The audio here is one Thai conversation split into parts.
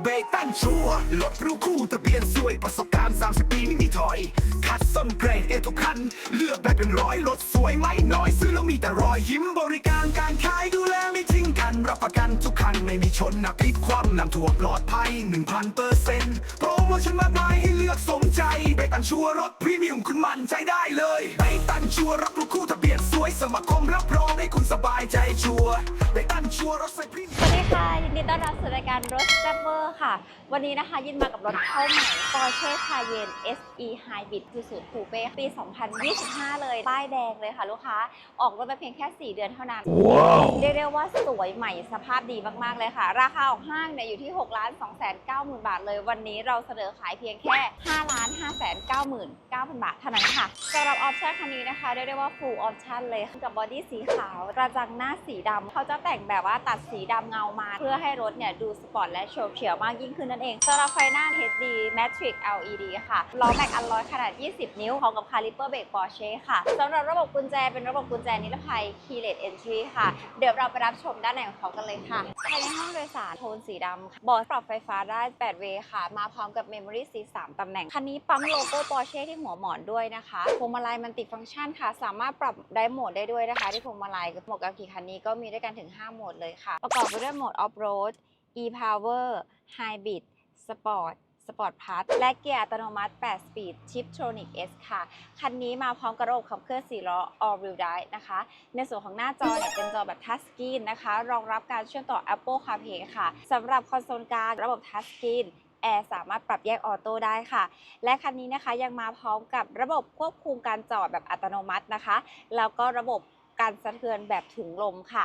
เบรกตั้งชัวร์รถรู้คู่ทะเบียนสวยประสบการณ์ 30 ปีไม่มีถอย คัดส้นเกรดเอทุกคัน เลือกได้เป็นร้อยรถสวยไม่น้อย ซื้อแล้วมีแต่รอยยิ้มบริการการขายดูแลไม่ทิ้งกัน รับประกันทุกคัน ไม่มีชนนะพลิกความนำถั่วปลอดภัย 1,000เปอร์เซ็นต์โปรโมชั่นมากมายให้เลือกสมใจเบรกตันชัวรถพรีเมียมคุณมั่นใจได้เลยเบรกตันชัวร์รับรู้คู่ทะเบียน สวยสมัครคมรับรองให้คุณสบายใจชัวร์เบรกตันชัวร์รถใส่พรีเมียม สวัสดีค่ะ ยินดีต้อนรับสู่รายการรถแซบเวอร์ค่ะ วันนี้นะคะยินมากับรถเข้าใหม่ Porsche Cayenne SE Hybrid คือศูนย์คูเป้ปี 2025 เลยป้ายแดงเลยค่ะลูกค้า ออกรถมาเพียงแค่ 4 เดือนเท่านั้น เรียกได้ว่าสวยใหม่สภาพดีมากๆเลยค่ะ ราคาออกห้างเนี่ยอยู่ที่6 2 9 0 0 0 0 บาทเลย วันนี้เราเสนอขายเพียงแค่5 5 9 9 0 0 0 บาทเท่านั้นค่ะสำหรับออปชั่นคันนี้นะคะเรียกได้ว่า full option เลยกับบอดี้สีขาวกระจังหน้าสีดำเขาจะแต่งแบบว่าตัดสีดำเงามา เพื่อให้รถเนี่ยดูสปอร์ตและโฉบเฉี่ยวมากยิ่งขึ้นนั่นเองสำหรับไฟหน้า HD Matrix LED ค่ะล้อแม็กอัลลอยขนาด 20 นิ้วพร้อมกับคาลิเปอร์เบรก Porsche ค่ะสำหรับระบบกุญแจเป็นระบบกุญแจนิรภัย Keyless Entry ค่ะ เดี๋ยวเราไปรับชมด้านในของเขากันเลยค่ะภายในห้องโดยสารโทนสีดำค่ะเบาะปรับไฟฟ้าได้8เวค่ะ มาพร้อมกับ Memory Seat 3ตำแหน่ง คันนี้ปั๊มโลโก้ Porsche ที่หัวหมอนด้วยนะคะพวงมาลัยมันติดฟังก์ชันค่ะ สามารถปรับได้โหมดได้ด้วยนะคะ ที่พวงมาลัยหมาะกับขี่คันนี้ก็มีด้วยกันถึง 5 โหมดเลยค่ะ ประกอบไปด้วยโหมด Off Road e-Power Hybrid Sport Sport Plus และเกียร์อัตโนมัติ8 Speed Chiptronic S ค่ะ คันนี้มาพร้อมกับระบบขับเคลื่อน4ล้อ All Wheel Drive นะคะ ในส่วนของหน้าจอเนี่ยเป็นจอแบบ Touch Screen นะคะ รองรับการเชื่อมต่อ Apple CarPlay ค่ะ สำหรับคอนโซลกลางระบบ Touch Screen สามารถปรับแยกออโต้ได้ค่ะ และคันนี้นะคะยังมาพร้อมกับระบบควบคุมการจอดแบบอัตโนมัตินะคะ แล้วก็ระบบ การสะเทือนแบบถุงลมค่ะ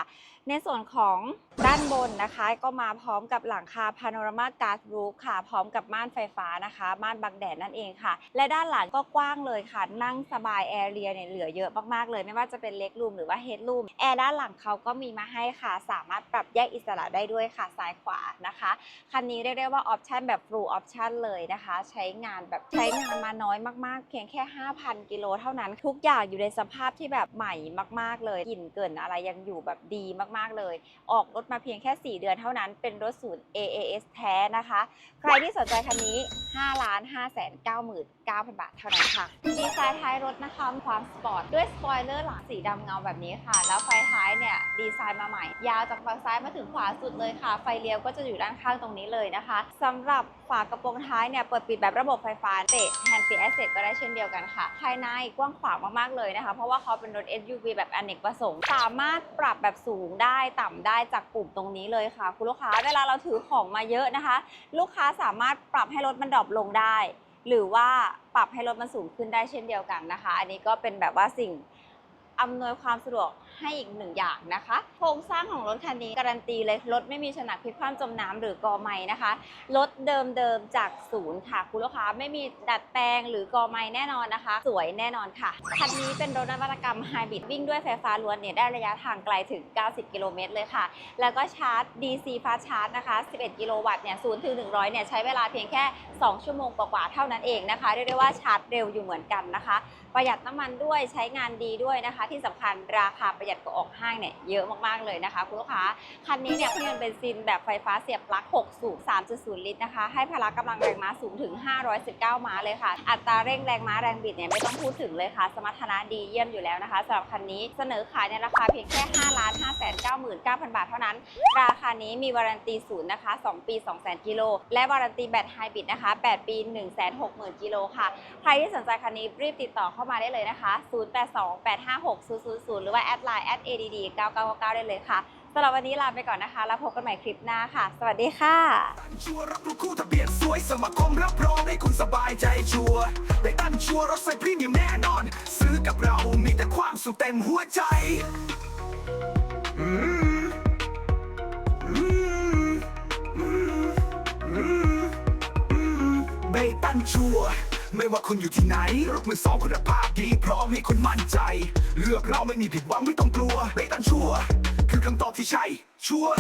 ในส่วนของด้านบนนะคะ ก็มาพร้อมกับหลังคาพาโนรามาการ์ดรูฟค่ะ พร้อมกับม่านไฟฟ้านะคะ ม่านบังแดดนั่นเองค่ะ และด้านหลังก็กว้างเลยค่ะ นั่งสบายแอร์เรียเนี่ยเหลือเยอะมากๆเลย ไม่ว่าจะเป็นเล็กรูมหรือว่าเฮดรูมแอร์ด้านหลังเขาก็มีมาให้ค่ะ สามารถปรับแยกอิสระได้ด้วยค่ะซ้ายขวานะคะ คันนี้เรียกได้ว่าออปชันแบบ full option เลยนะคะ ใช้งานแบบใช้งานมาน้อยมากๆ เพียงแค่ 5,000 กิโลเท่านั้น ทุกอย่างอยู่ในสภาพที่แบบใหม่มากๆเลยกลิ่นเกินอะไรยังอยู่แบบดีมากๆเลย ออกรถมาเพียงแค่ 4 เดือนเท่านั้นเป็นรถศูนย์ AAS แท้นะคะ ใครที่สนใจคันนี้5 5 9 9 9 0 0 0 บาทเท่านั้นค่ะดีไซน์ท้ายรถนะคะความสปอร์ตด้วยสปอยเลอร์หลังสีดำเงาแบบนี้ค่ะ แล้วไฟท้ายเนี่ยดีไซน์มาใหม่ ยาวจากฝั่งซ้ายมาถึงขวาสุดเลยค่ะ ไฟเลี้ยวก็จะอยู่ด้านข้างตรงนี้เลยนะคะสำหรับฝากระโปรงท้ายเนี่ยเปิดปิดแบบระบบไฟฟ้าเตะแฮนด์ฟรีแอสเซทก็ได้เช่นเดียวกันค่ะ ภายในกว้างขวางมากๆเลยนะคะ เพราะว่าเขาเป็นรถ SUV แบบอเนกประสงค์ สามารถปรับแบบสูงได้ต่ำได้จากปุ่มตรงนี้เลยค่ะ คุณลูกค้าเวลาเราถือของมาเยอะนะคะ ลูกค้าสามารถปรับให้รถมันดรอปลงได้ หรือว่าปรับให้รถมันสูงขึ้นได้เช่นเดียวกันนะคะ อันนี้ก็เป็นแบบว่าสิ่ง อำนวยความสะดวกให้อีกหนึ่งอย่างนะคะ โครงสร้างของรถคันนี้การันตีเลยรถไม่มีฉนักพลิกคว่ำจมน้ำหรือกอไม้นะคะรถเดิมๆจากศูนย์ค่ะคุณลูกค้าไม่มีดัดแปลงหรือกอไม้แน่นอนนะคะ สวยแน่นอนค่ะคันนี้เป็นรถนวัตกรรมไฮบริดวิ่งด้วยไฟฟ้าล้วนเนี่ยได้ระยะทางไกลถึง 90 กิโลเมตรเลยค่ะ แล้วก็ชาร์จ DC Fast Charge นะคะ 11 กิโลวัตต์เนี่ย0ถึง100เนี่ยใช้เวลาเพียงแค่ 2 ชั่วโมงกว่าๆเท่านั้นเองนะคะเรียกได้ว่าชาร์จเร็วอยู่เหมือนกันนะคะ ประหยัดน้ำมันด้วยใช้งานดีด้วยนะคะที่สำคัญราคาประหยัดกว่าออกห้างเนี่ยเยอะมากๆเลยนะคะคุณลูกค้าคันนี้เนี่ยเครื่องยนต์เบนซินแบบไฟฟ้าเสียบปลั๊ก 6 สูบ 3.0 ลิตรนะคะ ให้พละกำลังแรงม้าสูงถึง 519 ม้าเลยค่ะ อัตราเร่งแรงม้าแรงบิดเนี่ยไม่ต้องพูดถึงเลยค่ะ สมรรถนะดีเยี่ยมอยู่แล้วนะคะสำหรับคันนี้เสนอขายในราคาเพียงแค่5 5 9 9 9 0 0 บาทเท่านั้น ราคานี้มีวารันตีศูนย์นะคะ 2 ปี 200,000กิโลและวารันตีแบตไฮบริดนะคะ 8 ปี 160,000กิโลค่ะ ใครที่สนใจคันนี้รีบติดต่อเข้ามาได้เลยนะคะ 082856 000 หรือว่าแอดไลน์แอด add 9999ได้เลยค่ะสำหรับวันนี้ลาไปก่อนนะคะ แล้วพบกันใหม่คลิปหน้าค่ะ สวัสดีค่ะ ตั้งชัวร์รับรู้คู่ทะเบียนสวยสมัคมรับรองให้คุณสบายใจชัวร์ได้ตั้งชัวร์รถใส่พรีเมียมแน่นอน ซื้อกับเรามีแต่ความสุขเต็มหัวใจอืมอืมอืมอืมอืมเบตันชัวร์ ไม่ว่าคุณอยู่ที่ไหนรถมือสองคุณภาพดีพร้อมให้คุณมั่นใจ เลือกเราไม่มีผิดหวังไม่ต้องกลัวเบตันชัวคือคำตอบที่ใช่ชัวร์